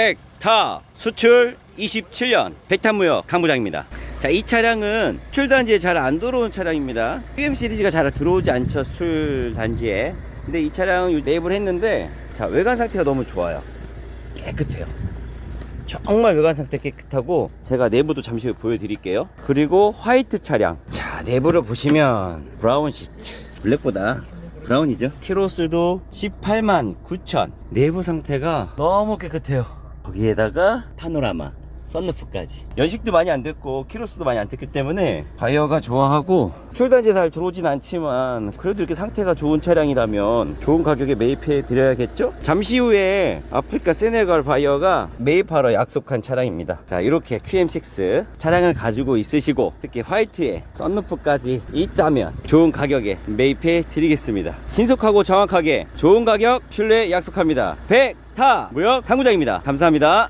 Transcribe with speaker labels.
Speaker 1: 백타 수출 27년 백탄무역 강부장입니다. 자, 이 차량은 수출 단지에 잘 안 들어온 차량입니다. PM 시리즈가 잘 들어오지 않죠, 수출 단지에. 근데 이 차량 매입을 했는데 자, 외관 상태가 너무 좋아요. 깨끗해요. 정말 외관 상태 깨끗하고 제가 내부도 잠시 후에 보여드릴게요. 그리고 화이트 차량. 자, 내부를 보시면 브라운 시트. 블랙보다 브라운이죠. 키로수도 18만 9천. 내부 상태가 너무 깨끗해요. 거기에다가 파노라마. 썬루프까지. 연식도 많이 안 됐고 키로수도 많이 안 됐기 때문에 바이어가 좋아하고 출단지에 잘 들어오진 않지만 그래도 이렇게 상태가 좋은 차량이라면 좋은 가격에 매입해 드려야겠죠? 잠시 후에 아프리카 세네갈 바이어가 매입하러 약속한 차량입니다. 자 이렇게 QM6 차량을 가지고 있으시고 특히 화이트에 썬루프까지 있다면 좋은 가격에 매입해 드리겠습니다. 신속하고 정확하게 좋은 가격 신뢰 약속합니다. 100 타 무역 당구장입니다. 감사합니다